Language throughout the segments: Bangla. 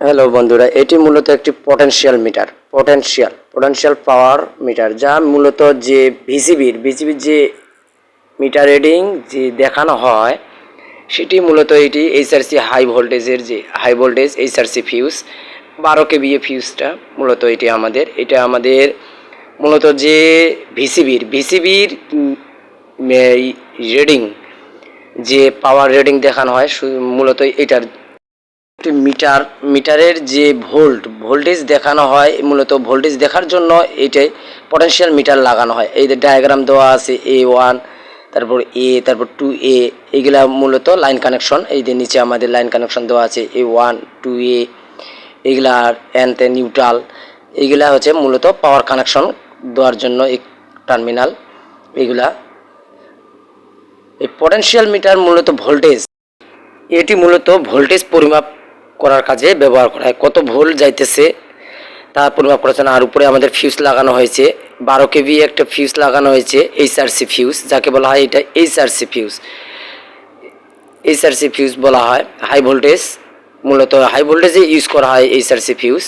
হ্যালো বন্ধুরা, এটি মূলত একটি potential meter potential potential power meter যা মূলত যে ভিসিবির ভিসিবির যে মিটার রিডিং যে দেখানো হয়, সেটি মূলত এটি এইচআরসি হাই ভোল্টেজের যে হাই ভোল্টেজ এইচআরসি ফিউজ বারো কেবিএ ফিউজটা মূলত এটি আমাদের, এটা আমাদের মূলত যে ভিসিবির ভিসিবির রিডিং যে পাওয়ার রিডিং দেখানো হয় মূলত এটার মিটার, মিটারের যে ভোল্ট, ভোল্টেজ দেখানো হয়, মূলত ভোল্টেজ দেখার জন্য এটাই পটেনশিয়াল মিটার লাগানো হয়। এই ডায়াগ্রাম দেওয়া আছে এ ওয়ান তারপর এ তারপর টু এ এগুলা মূলত লাইন কানেকশন এই যে নিচে আমাদের লাইন কানেকশন দেওয়া আছে এ ওয়ান টু এ এগুলা এনতে নিউট্রাল এগুলা হচ্ছে মূলত পাওয়ার কানেকশন দেওয়ার জন্য এই টার্মিনাল এগুলা। এই পটেনশিয়াল মিটার মূলত ভোল্টেজ, এটি মূলত ভোল্টেজ পরিমাপ করার কাজে ব্যবহার করা হয়। কত ভুল যাইতেছে তা পরিমাপ জন্য আর উপরে আমাদের ফিউজ লাগানো হয়েছে। বারো কেভি একটা ফিউজ লাগানো হয়েছে এইচআরসি ফিউজ যাকে বলা হয় এটা এইচআরসি ফিউজ এইচআরসি ফিউজ বলা হয়। হাই ভোল্টেজ মূলত হাই ভোল্টেজে ইউজ করা হয় এইচআরসি ফিউজ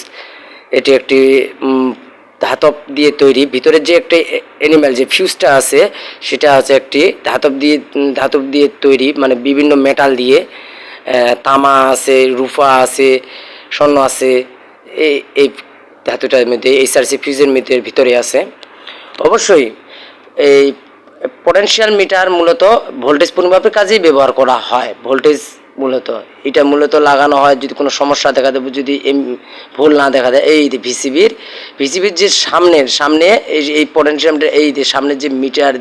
এটি একটি ধাতব দিয়ে তৈরি। ভিতরের যে একটি অ্যানিম্যাল যে ফিউজটা আছে, সেটা হচ্ছে একটি ধাতব দিয়ে ধাতব দিয়ে তৈরি মানে বিভিন্ন মেটাল দিয়ে তামা আছে রূপা আছে, স্বর্ণ আছে, এই এই ধাতুটার মধ্যে এইচআরসি ফিউজের মধ্যে ভিতরে আছে। অবশ্যই এই পটেনশিয়াল মিটার মূলত ভোল্টেজ পরিমাপের কাজেই ব্যবহার করা হয় ভোল্টেজ মূলত। এটা মূলত লাগানো হয় যদি কোনো সমস্যা দেখা দেবে যদি এম- ভুল না দেখা দেয়, এই ভিসিবির ভিসিবির যে সামনের, সামনে এই এই পটেনশিয়াল এই যে সামনে যে মিটার